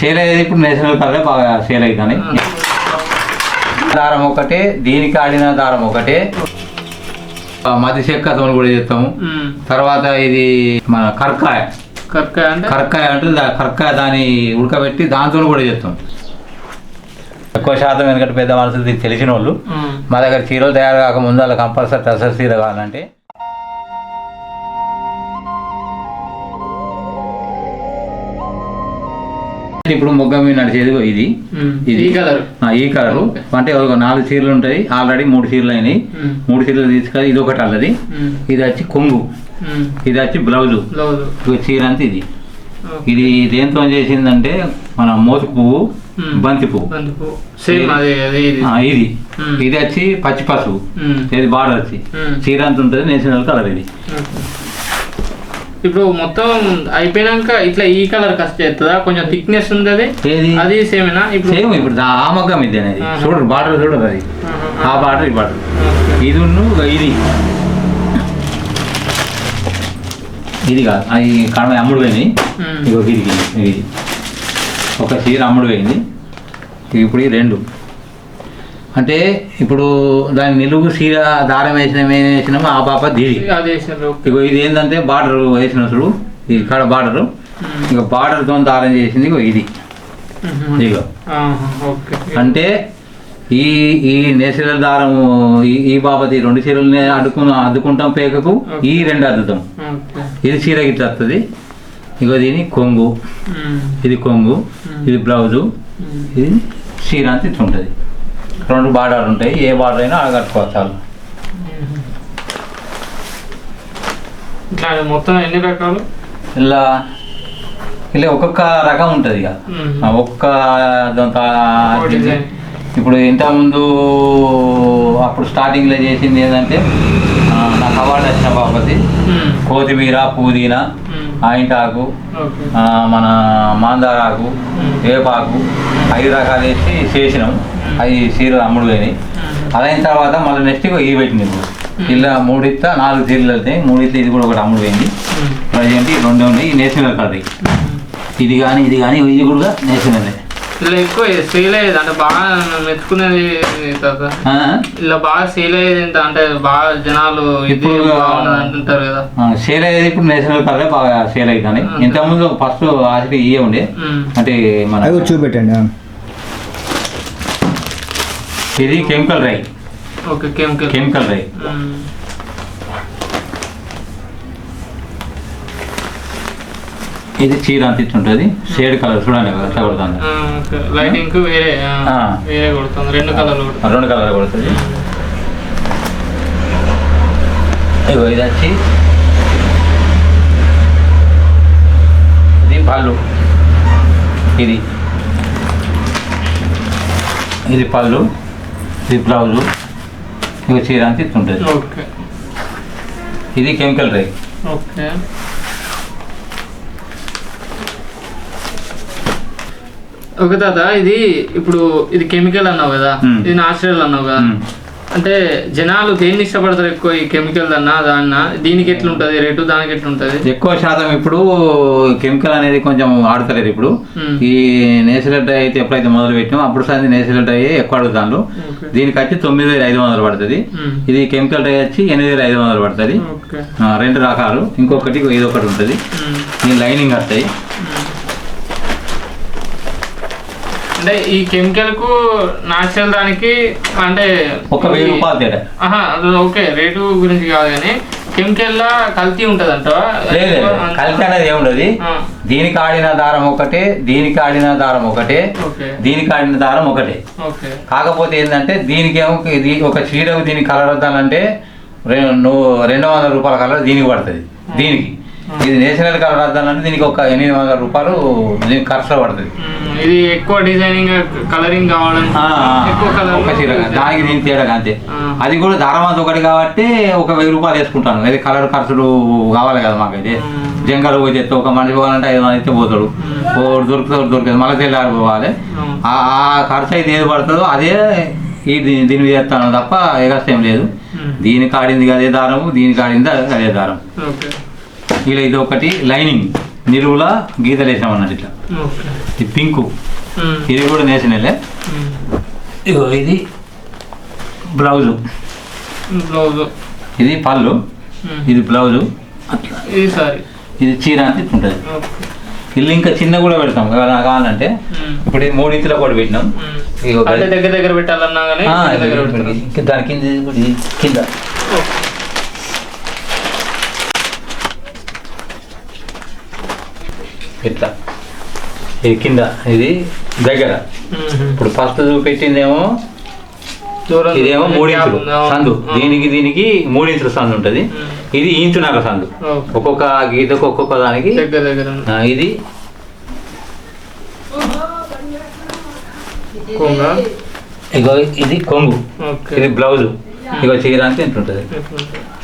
Sale అయ్యేది ఇప్పుడు national colour బాగా సేల్ అవుతుంది దారం ఒకటే దీనికి ఆడిన దారం ఒకటే. మతి చెక్కతో కూడా చేస్తాము. తర్వాత ఇది మన కర్కాయ. కరకాయ అంటే? కరక్కాయ అంటే కరక్కాయ దాన్ని ఉడకబెట్టి దాంతో కూడా చేస్తాం. ఎక్కువ శాతం ఎందుకంటే పెద్ద మనుషులు తెలిసిన వాళ్ళు. మా దగ్గర చీరలు తయారు కాకముందు అలా కంపల్సరీ టసర్ చీర కావాలంటే. ఇప్పుడు మొగ్గ మీద నడిచేది ఇది. ఇది. ఈ కలర్ ఆ, ఈ కలరు అంటే నాలుగు చీరలు ఉంటాయి ఆల్రెడీ మూడు చీరలు అయినాయి. మూడు చీరలు తీసుకొని ఇది ఒకటి అల్లది. ఇది వచ్చి కొంగు. ఇది వచ్చి బ్లౌజు చీర అంతా ఇది. ఇది దేంతో చేసిందంటే మన మోతుకు పువ్వు. బంతి పువ్వు ఇది ఇది వచ్చి పచ్చి పసుపు. ఇది బార్డర్ వచ్చి. చీర అంత ఉంటుంది నేషనల్ కలర్ ఇది. ఇప్పుడు మొత్తం అయిపోయినాక ఇట్లా ఈ కలర్ కష్ట చేస్తుందా కొంచెం థిక్నెస్ ఉంది అది అది సేమేనా? ఇప్పుడు సేమ్ ఇప్పుడు ఆ మగ్గం ఇది అనేది. చూడరు బార్డర్ చూడరు అది. ఆ. బార్డర్ ఈ బార్డర్. ఇది ఉన్ను ఇది. ఇది కాదు. అది కడమ అమ్ముడు. ఇగో ఇది ఇది ఒక చీర అమ్ముడు పోయింది. ఇప్పుడు ఈ రెండు. అంటే ఇప్పుడు దాని నిలువు చీర దారం వేసిన వేసినాము ఆ పాప దీది. ఇగో ఇది ఏంటంటే బార్డర్ వేసిన చూడు ఇది కాడ బార్డర్. ఇక బార్డర్తో దారం చేసింది ఇగో ఇది. ఇగో. అంటే ఈ ఈ నేచురల్ దారం ఈ బాబతి రెండు చీరలని అడ్డుకు అద్దుకుంటాం పేకకు ఈ రెండు అద్దుతాం. ఇది చీర గిట్ల వస్తుంది ఇగో దీని కొంగు. ఇది కొంగు. ఇది బ్లౌజు. ఇది చీర అంత ఇట్లా ఉంటుంది రెండు బార్డర్ ఉంటాయి ఏ బార్డర్ అయినా అడగట్టుకోవచ్చు చాలు ఇట్లా మొత్తం ఎన్ని రకాలు ఇలా ఇలా ఒక్కొక్క రకం ఉంటుంది ఇక ఉమ్. ఆ ఒక్క దాంతో ఒక్కో డిజైన్. ఇప్పుడు ఇంతకుముందు అప్పుడు స్టార్టింగ్లో చేసింది ఏంటంటే నాకు అవార్డు వచ్చిన బాపతి. కొత్తిమీర పుదీనా. ఆయింటాకు మన మాందారాకు. వేపాకు ఐదు రకాలు వేసి చేసినాం. అవి చీరలు అమ్ముడు పోయినాయి. అదైన తర్వాత మళ్ళీ నెక్స్ట్ ఇవి పెట్టింది ఇప్పుడు. ఇలా మూడిత్త నాలుగు చీరలు వెళ్తాయి మూడిత్త ఇది కూడా ఒకటి అమ్ముడు పోయింది. ప్రజెంట్ రెండు ఉన్నాయి నేషనల్ కలర్ ఉమ్. ఇది కానీ ఇది కానీ ఇది కూడా నేషనల్. ఇలా ఎక్కువ సేల్ అయ్యేది. అంటే బాగా మెచ్చుకునేది ఇలా బాగా సేల్ అయ్యేది ఏంటి అంటే బాగా జనాలు ఇది బాగున్నది అంటుంటారు కదా. సేల్ అయ్యేది ఇప్పుడు నేషనల్ కలర్ బాగా సేల్ అవుతుంది ఇంతకుముందు ఫస్ట్ ఆశకి ఇయే ఉండే. అంటే మన చూపెట్టండి. ఇది కెమికల్ రై ఓకే కెమికల్ కెమికల్ రై ఇది చీర అంత ఇట్లా ఉంటుంది షేడ్ కలర్ చూడండి ఎట్లా కొడుతుంది? లైటింగ్ వేరే. వేరే కొడుతుంది. రెండు కొడుతుంది. రెండు కలర్ కొడుతుంది. ఇగో ఇది వచ్చి ఇది పళ్ళు. ఇది. ఇది పళ్ళు. ఇది బ్లౌజు ఇక చీర అంత ఓకే. ఇది కెమికల్ రే ఓకే. ఓకే తాత ఇది ఇప్పుడు ఇది కెమికల్ అన్నావు కదా. ఇది నాచురల్ అన్నావు కదా. అంటే జనాలు దేన్ని ఇష్టపడతారు ఎక్కువ ఈ కెమికల్ అన్నా దాన్న? దీనికి ఎట్లుంటది రేటు? దానికి ఎట్లుంటది? ఎక్కువ శాతం ఇప్పుడు కెమికల్ అనేది కొంచెం ఆడతలేదు ఇప్పుడు. ఈ నేచురల్ డ్రై అయితే ఎప్పుడైతే మొదలు పెట్టినామో అప్పుడు సార్ నేచురల్ డ్రై ఎక్కువ అడుగుతాను దీనికి వచ్చి తొమ్మిది వేల ఐదు వందలు పడుతుంది. ఇది కెమికల్ డ్రై వచ్చి ఎనిమిది వేల ఐదు వందలు పడుతుంది. రెండు రకాలు. ఇంకొకటి ఇది ఒకటి ఉంటుంది. ఈ లైనింగ్ వస్తాయి. అంటే ఈ కెమికల్కు నాచురల్ దానికి అంటే ఒక వెయ్యి రూపాయలు తేడా. ఆహా అది ఓకే రేటు గురించి కాదు కానీ కెమికల్ లా కల్తీ ఉంటది అంటవా లేదు కలిసి అనేది ఏముండదు దీనికి ఆడిన దారం ఒకటే దీనికి ఆడిన దారం ఒకటే దీనికి ఆడిన దారం ఒకటే. కాకపోతే ఏంటంటే దీనికి ఏమో ఒక చీరకు దీనికి కలర్ వద్దానంటే నువ్వు రెండు వందల రూపాయల కలర్ దీనికి పడుతుంది. దీనికి. ఇది నేషనల్ కలర్ వద్దానంటే దీనికి ఒక ఎనిమిది వందల రూపాయలు దీనికి ఖర్చులో పడుతుంది. ఇది ఎక్కువ డిజైనింగ్ కలరింగ్ ఆ, ఎక్కువ కలర్ ఒక చీర. దానికి దీనికి తేడా అంతే. అది కూడా దారం అంత ఒకటి కాబట్టి ఒక వెయ్యి రూపాయలు వేసుకుంటాను. అది కలర్ ఖర్చులు కావాలి కదా మాకైతే. జంగల్ పోయి తెస్తే ఒక మనిషి పోవాలంటే ఐదు మంది అయితే పోతాడు. ఒకటి దొరికేది. మళ్ళీ తెల్లారి పోవాలి. ఆ ఖర్చు అయితే ఏది పడుతుందో అదే ఈ దీని మీద చేస్తాను తప్ప ఏం లేదు. దీనికి ఆడింది అదే దారము దీనికి ఆడింది అదే దారం. ఓకే. ఇలా ఇది ఒకటి లైనింగ్. నిలువుల గీతలు వేసాం అన్నట్టు ఇట్లా. ఇది పింకు. ఇది కూడా నేసినలే. ఇగో ఇది బ్లౌజు. బ్లౌజ్. ఇది పళ్ళు. ఇది బ్లౌజు. అట్లా. ఇది సారీ. ఇది చీర ఇట్లా ఉంటుంది ఇల్లు ఇంకా చిన్న కూడా పెడతాం. కావాలంటే. ఇప్పుడు మూడు ఇంచుల కూడా పెట్టినాం. దగ్గర దగ్గర పెట్టాలన్నా దాని కింద కింద. ఇట్లా. ఇది కింద ఇది దగ్గర. ఇప్పుడు ఫస్ట్ చూపెట్టిందేమో ఇదేమో మూడు ఇంచులు అవును. సందు. దీనికి దీనికి మూడు ఇంచుల సందు ఉంటుంది. ఇది ఇంచున్నర సందు. ఒక్కొక్క గీతకు ఒక్కొక్క దానికి ఇది కొంగ? ఇగో ఇది కొంగు. ఇది బ్లౌజ్. ఇగో చీర అంటే ఇంత ఉంటుంది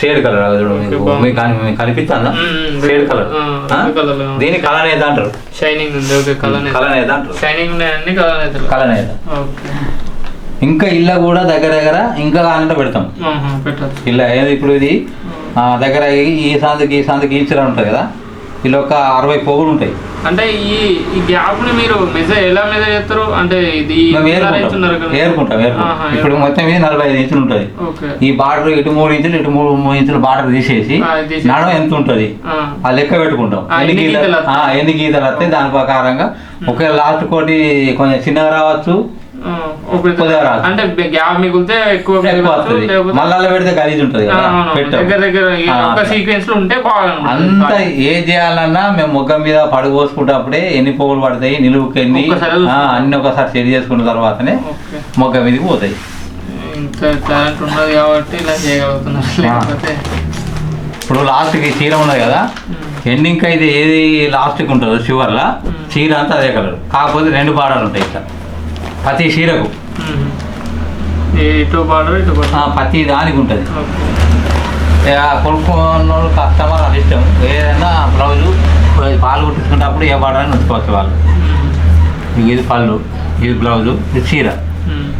షేడ్ కలర్ మీకు. మీకు కనిపిస్తుందా. Shade colour. దీని కలర్ ఏదా అంటారు? షైనింగ్ ఉంది కలర్ కలర్ అంటారు? షైనింగ్ అయితే ఇంకా ఇళ్ళ కూడా దగ్గర దగ్గర ఇంకా కావాలంటే పెడతాం. ఆహా, పెట్టచ్చు. ఇలా ఏది ఇప్పుడు ఇది? ఆ, దగ్గర ఈ- సందుకి ఈ సందుకి ఈ చీర ఉంటుంది కదా? ఇలా ఒక అరవై పోగులు ఉంటాయి. అంటే ఈ ఈ గ్యాప్ని మీరు మెజర్ ఎలా మెజర్ చేస్తారు? అంటే ఇది ఏరుకుంటాం. ఏరుకుంటాం ఇప్పుడు మొత్తం ఇది నలభై ఐదు ఇంచులు ఉంటుంది. ఈ బార్డర్ ఇటు మూడు ఇంచులు ఇటు మూడు మూడు ఇంచులు బార్డర్ తీసేసి. నడవ ఎంత ఉంటుంది? ఆ, లెక్క పెట్టుకుంటాం. ఎన్ని గీతలు? ఎన్ని గీతలు వస్తాయి? దాని ప్రకారంగా ఒకవేళ లాస్ట్ కోటి కొంచెం చిన్నగా రావచ్చు. అంటే గ్యాప్ మిగిలితే ఎక్కువ మళ్ళా పెడితే గలీజ్ ఉంటుంది. దగ్గర దగ్గర ఒక. సీక్వెన్స్లో ఉంటే బాగా అంత ఏ చేయాలన్నా మేము మొగ్గం మీద పడుగు పోసుకుంటప్పుడే ఎన్ని పోగులు పడతాయి నిలువుకి ఎన్ని. అన్ని ఒకసారి సెట్ చేసుకున్న తర్వాతనే మొగ్గ మీదకి పోతాయి. ఇంత టాలెంట్ ఉన్నది కాబట్టి ఇలా చేయగలుగుతున్నారు. లేకపోతే ఇప్పుడు లాస్ట్కి చీర ఉన్నది కదా ఎండింగ్ అయితే ఏది లాస్ట్కి ఉంటుందో చివర్లా చీర అంతా అదే కలర్. కాకపోతే రెండు బార్డర్లు ఉంటాయి ఇట్లా. ప్రతి చీరకు. ఇటు బార్డర్ ఇటు ప్రతి దానికి ఉంటుంది. కొనుక్కున్న కస్టమర్ అది ఇష్టం. ఏదైనా బ్లౌజు పాలు కుట్టించుకున్నప్పుడు ఏ బార్డర్ అని ఉంచుకోవచ్చు వాళ్ళు. ఇది పళ్ళు ఇది బ్లౌజు ఇది చీర.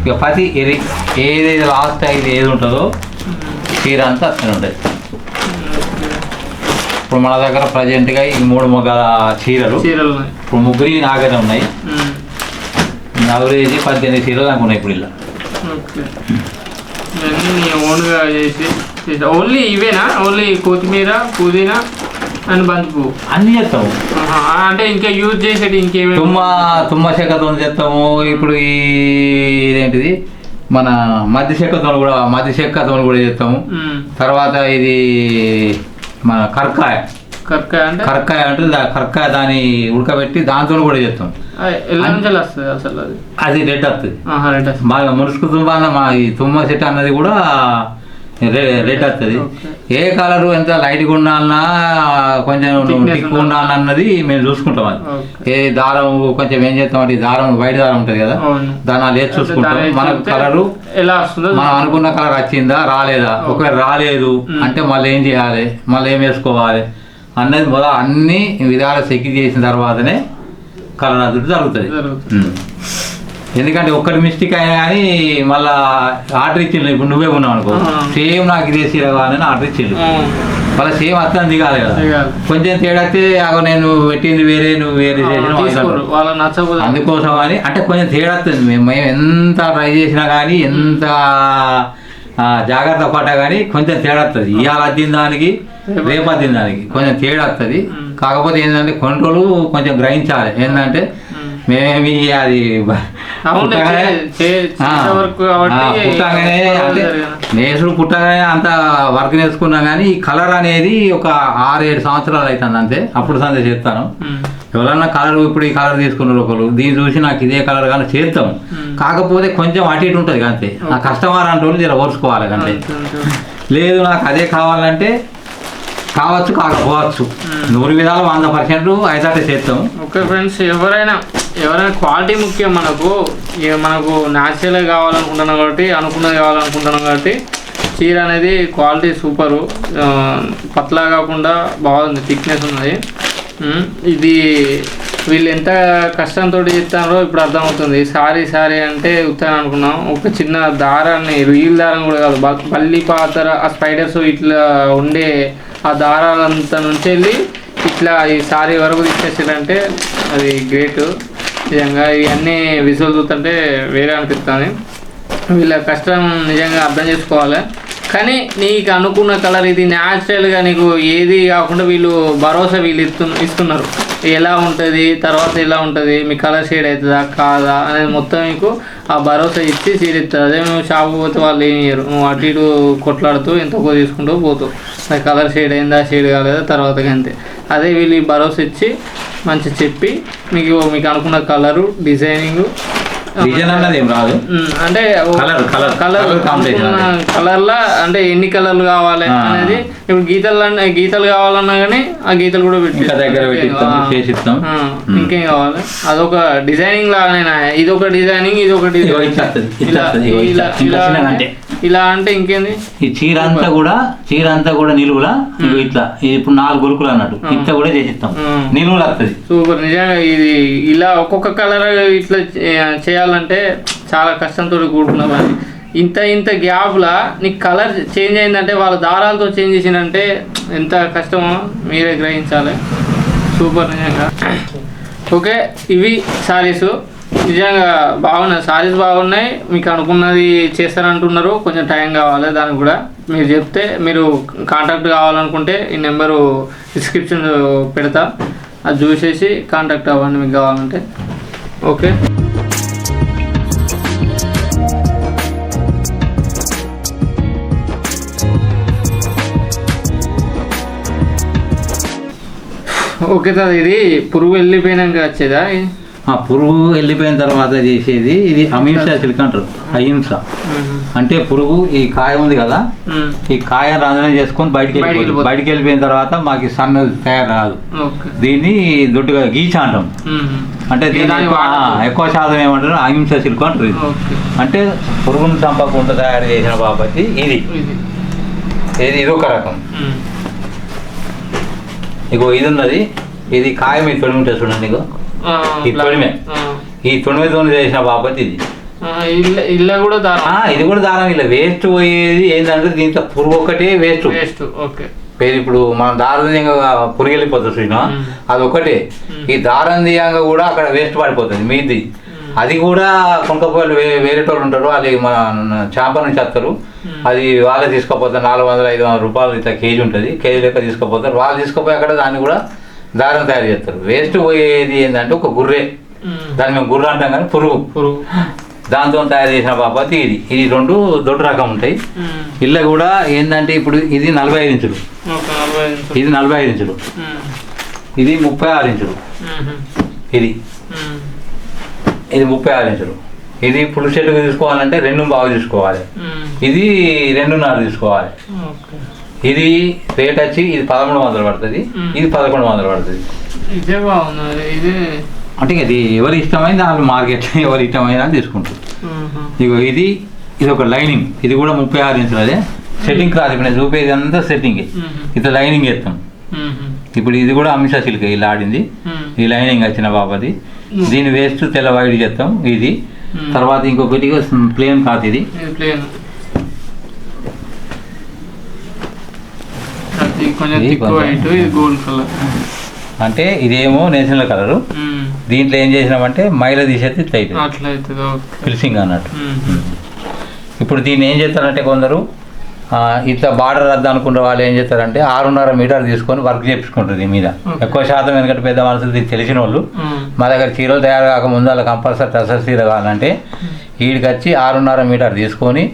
ఇక ప్రతి ఇది ఏదైతే లాస్ట్ ఇది ఏది ఉంటుందో చీర అంతా అట్లనే ఉంటుంది. ఇప్పుడు మన దగ్గర ప్రజెంట్గా ఈ మూడు మొగ్గల చీరలు ఇప్పుడు ముగ్గురి నాగనే ఉన్నాయి. మ్మ్. నవరేజీ పద్దెనిమిది చీరలు నాకు ఉన్నాయి ఇప్పుడు ఇలా. ఇవన్నీ ఓన్గా చేసి ఓన్లీ ఇవేనా? ఓన్లీ కొత్తిమీర పుదీనా అండ్ బంతిపువ్వు అన్నీ చేస్తాము. అంటే ఇంకా యూజ్ చేసేది ఇంకేమేమి? తుమ్మ తుమ్మ చెక్కతో చేస్తాము. ఇప్పుడు ఈ ఇదేంటిది? మన మధ్య చెక్కతో కూడా మధ్య చెక్కతో కూడా చేస్తాము. తర్వాత ఇది మన కరకాయ. కరకాయ అంటే? కరకాయ అంటే దా- కరకాయ దాన్ని ఉడకబెట్టి దాంతో కూడా చేస్తాం. ఆ, ఎలా నుంచి వస్తుంది అసలు అది. అది రెడ్ వస్తుంది. ఆహా, రైట్ వస్తుంది. బాగా తుమ్మ అన్న మా ఈ తుమ్మ చెట్టు అన్నది కూడా రెడ్ వస్తుంది. ఏ కలర్ ఎంత లైట్గా ఉండాలన్నా కొంచెం Thickness థిక్ ఉండాలన్నది మేము చూసుకుంటాం అది. ఏ దారం కొంచెం ఏం చేస్తాం అంటే ఈ దారం వైట్ దారం ఉంటుంది కదా? అలా వేసి చూసుకుంటాం. చూస్తే కలరు ఎలా వస్తుందో మనం అనుకున్న కలర్ వచ్చిందా? రాలేదా. ఒకవేళ రాలేదు. అంటే మళ్ళీ ఏం చేయాలి? మళ్ళీ ఏం వేసుకోవాలి? అన్నది మొదలు అన్ని విధాలు చెక్ చేసిన తర్వాతనే కలర్ అదుడు జరుగుతుంది. ఎందుకంటే ఒక్కటి మిస్టేక్ అయినా కానీ మళ్ళా ఆర్డర్ ఇచ్చిండు. ఇప్పుడు నువ్వే ఉన్నావు అనుకో. సేమ్ నాకు ఇదే చీర కావాలని ఆర్డర్ ఇచ్చిండు. మళ్ళీ సేమ్ అర్థం దిగాలి కదా. కొంచెం తేడా అగో నేను పెట్టింది వేరే నువ్వు వేరే అందుకోసం అని అంటే కొంచెం తేడా వస్తుంది. మేము మేము ఎంత ట్రై చేసినా కానీ ఎంత జాగ్రత్త పడ్డా కానీ కొంచెం తేడా వస్తుంది ఇవాళ అద్దిన దానికి రేపు అద్దిన దానికి కొంచెం తేడా వస్తుంది. కాకపోతే ఏంటంటే కొన్ని రోజులు కొంచెం గ్రహించాలి ఏంటంటే. మేమేమి అది పుట్టగానే- అంటే. నేసుడు పుట్టగానే అంత వర్క్ నేర్చుకున్నా కానీ ఈ కలర్ అనేది ఒక ఆరు ఏడు సంవత్సరాలు అవుతుంది అంతే అప్పుడు సందే చేస్తాను. ఎవరన్నా కలర్ ఇప్పుడు ఈ కలర్ తీసుకున్నారు ఒకరు దీన్ని చూసి నాకు ఇదే కలర్ కానీ చేస్తాం. కాకపోతే కొంచెం అటు ఇటు ఉంటుంది అంతే ఆ కస్టమర్ అంటే వాళ్ళు జర ఓర్చుకోవాలి అంతే. లేదు నాకు అదే కావాలంటే కావచ్చు కాకపోవచ్చు. నూరు విధాలు వంద పర్సెంట్ అయితే చేస్తాం ఓకే ఫ్రెండ్స్ ఎవరైనా ఎవరైనా క్వాలిటీ ముఖ్యం మనకు ఇక మనకు న్యాచురల్గా కావాలనుకుంటున్నాం కాబట్టి అనుకున్నది కావాలనుకుంటున్నాం కాబట్టి చీర అనేది క్వాలిటీ సూపరు. ఆ, పతలా కాకుండా బాగుంది థిక్నెస్ ఉన్నది. ఇది వీళ్ళు ఎంత కష్టంతో చేస్తారో ఇప్పుడు అర్థమవుతుంది. సారీ సారీ అంటే ఉత్తాను అనుకున్నాం. ఒక చిన్న దారాన్ని రీల్ దారం కూడా కాదు పల్లి బల్లి పాతర ఆ స్పైడర్స్ ఇట్లా ఉండే ఆ దారాలంతా నుంచి వెళ్ళి ఇట్లా ఈ సారీ వరకు తీసేసారంటే అది గ్రేట్ నిజంగా ఇవన్నీ విజువల్ చూస్తుంటే వేరే అనిపిస్తుంది. వీళ్ళ కష్టం నిజంగా అర్థం చేసుకోవాలి. కానీ నీకు అనుకున్న కలర్ ఇది న్యాచురల్గా నీకు ఏది కాకుండా వీళ్ళు భరోసా వీళ్ళు ఇస్తు ఇస్తున్నారు. ఎలా ఉంటుంది? తర్వాత ఎలా ఉంటుంది? మీ కలర్ షేడ్ అవుతుందా? కాదా? అనేది మొత్తం మీకు ఆ భరోసా ఇచ్చి సీడ్ ఇస్తారు అదే మేము షాపు పోతే వాళ్ళు ఏం చేయరు నువ్వు అటు ఇటు కొట్లాడుతూ ఎంతో తీసుకుంటూ పోతావు. కలర్ షేడ్ అయిందా? షేడ్ కాలేదా? తర్వాత అంతే అదే వీళ్ళు ఈ భరోసా ఇచ్చి మంచి చెప్పి మీకు మీకు అనుకున్న కలరు డిజైనింగ్ డిజైన్ అన్నది ఏం రాదు. అంటే కలర్ combination కలర్ లా అంటే ఎన్ని కలర్లు కావాలి. అనేది ఇప్పుడు గీతలు అన్న- గీతలు కావాలన్నా కానీ ఆ గీతలు కూడా పెట్టి దగ్గర పెట్టిస్తాం ఇంకేం కావాలి? అదొక డిజైనింగ్ లాగానే ఇది ఒక డిజైనింగ్ ఇది ఒక ఇట్లా ఇలా. ఇలా- ఇలా అంటే ఇంకేంది? ఈ చీర అంతా కూడా చీర అంతా కూడా నిలువులా? ఇట్లా. ఇది ఇప్పుడు నాలుగు గొలుకులు అన్నట్టు. ఇట్లా కూడా చేసిస్తాం. నిలువులు వస్తుంది సూపర్. నిజంగా ఇది ఇలా ఒక్కొక్క కలర్ ఇట్లా చేయాలంటే చాలా కష్టంతో కూడుకున్న పని ఇంత ఇంత గ్యాప్లా నీకు కలర్ చేంజ్ అయిందంటే వాళ్ళ దారాలతో చేంజ్ చేసిందంటే ఎంత కష్టమో మీరే గ్రహించాలి. సూపర్ నిజంగా. ఓకే ఇవి సారీస్. నిజంగా బాగున్నాయి సారీస్ బాగున్నాయి. మీకు అనుకున్నది చేస్తారంటున్నారు కొంచెం టైం కావాలి దానికి కూడా. మీరు చెప్తే మీరు కాంటాక్ట్ కావాలనుకుంటే ఈ నెంబరు డిస్క్రిప్షన్ పెడతా. అది చూసేసి కాంటాక్ట్ అవ్వండి మీకు కావాలంటే. ఓకే? ఓకే సార్ ఇది పురుగు వెళ్ళిపోయినాక వచ్చేదా? ఆ పురుగు వెళ్ళిపోయిన తర్వాత చేసేది ఇది అహింస. సిల్క్ అంటారు అహింస. అంటే పురుగు ఈ కాయ ఉంది కదా. ఈ కాయ రంజనం చేసుకొని బయటికి వెళ్ళిపోతుంది. బయటికి వెళ్ళిపోయిన తర్వాత మాకు సన్న తయారు రాదు దీన్ని దొడ్డుగా గీచ అంటాం. అంటే దీన్ని దాన్ని ఎక్కువ- శాతం ఏమంటారు? అహింస సిల్క్ అంటారు ఇది. అంటే పురుగును చంపకుండా తయారు చేసిన బాబతి ఇది. ఇది. ఇది ఒక రకం. ఇగో ఇది ఉన్నది. ఇది కాయ మీద ఉంటుంది చూడండి ఇగో. ఈ తొడిమే. ఈ తొడిమితో చేసిన బాబతి ఇది. ఇల్ల ఇల్ల కూడా దారం. ఇది కూడా దారం ఇలా వేస్ట్ పోయేది ఏంటంటే దీంట్లో పురుగు ఒకటే వేస్ట్. Waste okay. పేరు ఇప్పుడు మనం దారం తీయంగా పురుగు వెళ్ళిపోతుంది చూసినా. అది ఒకటే. ఈ దారం తీయంగా కూడా అక్కడ వేస్ట్ పడిపోతుంది మీది. అది కూడా కొనుక్కపోయి వే వేరే వాళ్ళు ఉంటారు అది మన చేప నుంచి వస్తారు. అది వాళ్ళే తీసుకుపోతారు నాలుగు వందల ఐదు వందల రూపాయలు ఇట్లా కేజీ ఉంటుంది. కేజీ లెక్క తీసుకుపోతారు. వాళ్ళు తీసుకుపోయి అక్కడ దాన్ని కూడా దారం తయారు చేస్తారు వేస్ట్ పోయేది ఏంటంటే ఒక గుర్రె. దాన్ని మేము గుర్ర అంటాం కానీ పురుగు పురుగు దాంతో తయారు చేసిన బాబతి ఇది ఇది రెండు దొడ్డు రకం ఉంటాయి. ఇళ్ళ కూడా ఏంటంటే ఇప్పుడు ఇది నలభై ఐదు ఇంచులు. ఇది నలభై ఐదు ఇంచులు. ఇది ముప్పై ఆరు ఇంచులు. ఇది. ఇది ముప్పై ఆరు ఇంచులు ఇది పులు చెట్టుకు తీసుకోవాలంటే రెండు బాగా తీసుకోవాలి. ఇది రెండున్నర తీసుకోవాలి ఇది రేట్ వచ్చి ఇది పదమూడు వందలు పడుతుంది. ఇది పదకొండు వందలు పడుతుంది ఇదే బాగున్నది ఇది అంటే ఇది ఎవరి ఇష్టమైంది వాళ్ళు మార్కెట్ ఎవరి ఇష్టమైంది అని తీసుకుంటారు. ఇగో ఇది ఇది ఒక లైనింగ్ ఇది కూడా ముప్పై ఆరు ఇంచులు అదే సెట్టింగ్ క్లాత్ ఇప్పుడు నేను చూపేది అంతా సెట్టింగ్. ఇట్లా లైనింగ్ మ్మ్. ఇప్పుడు ఇది కూడా అమిషా సిల్క్ ఇలా ఆడింది. ఈ లైనింగ్ వచ్చిన బాబది. దీని వేస్ట్ తెల్ల వైట్ చేస్తాం ఇది. తర్వాత ఇంకొకటి ప్లేన్ క్లాత్ ఇది ఇది ప్లేన్ అది కొంచెం ఇది తిక్కు కొంచెం- వైట్ ఇది గోల్డ్ కలర్ అంటే ఇదేమో నేషనల్ కలరు. దీంట్లో ఏం చేసినామంటే మైల తీసేది ఇట్లా అవుతుంది ఫిల్సింగ్ అన్నట్టు. ఇప్పుడు దీన్ని ఏం చేస్తారంటే కొందరు ఇట్లా బార్డర్ రద్దు అనుకున్న వాళ్ళు ఏం చేస్తారంటే ఆరున్నర మీటర్ తీసుకొని వర్క్ చేపించుకుంటారు దీని మీద. ఎక్కువ శాతం ఎందుకంటే పెద్ద మనుషులు తెలిసిన వాళ్ళు. మా దగ్గర చీరలు తయారు కాకముందు అలా కంపల్సరీ టసర్ చీర కావాలంటే వీడికి వచ్చి ఆరున్నర మీటర్ తీసుకొని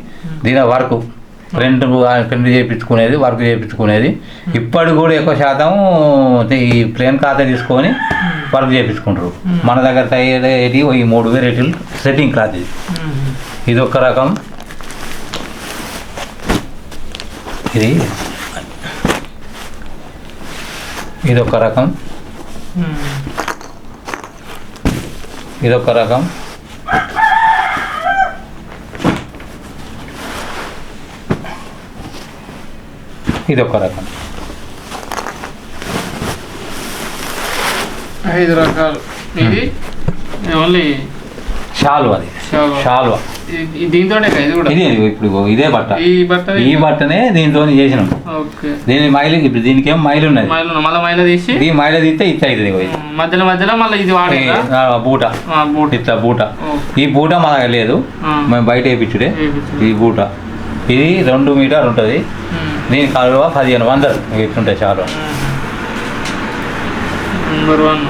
దీని వర్క్. ప్రింట్ ప్రింట్ చేయించుకునేది వర్క్ చేయించుకునేది. ఇప్పటికి కూడా ఎక్కువ శాతం ఈ ప్లేన్ ఖాతా తీసుకొని వర్క్ చేయించుకుంటారు. మన దగ్గర తయారయ్యేది ఈ మూడు వెరైటీలు సెట్టింగ్ క్లాత్ ఇది. ఇది ఒక రకం. ఇది. ఇది ఒక రకం. ఇది ఒక రకం. ఇది ఒక రకం. ఐదు రకాలు. ఇది? ఓన్లీ షాల్వా అది. షాల్వా. దీంతోనే ఇది ఇప్పుడు ఇదే బట్ట. ఈ బట్ట ఈ బట్టనే దీంతో చేసినాం. దీని మైలు ఇప్పుడు దీనికి ఏమో మైలు ఉన్నది. మైలు మళ్ళీ మైల తీసి? ఇది మైల తీస్తే ఇట్లా అవుతుంది. మధ్యలో మధ్యలో మళ్ళీ ఇది వాడేదా? ఆ, బూట. ఇట్లా బూట. ఈ బూట మా దగ్గర లేదు. మేము బయట వేయించుడే. ఈ బూట. ఇది రెండు మీటర్ ఉంటుంది. దీని కాలువ పదిహేను వందలు. ఇట్లుంటాయి చాలు. Number one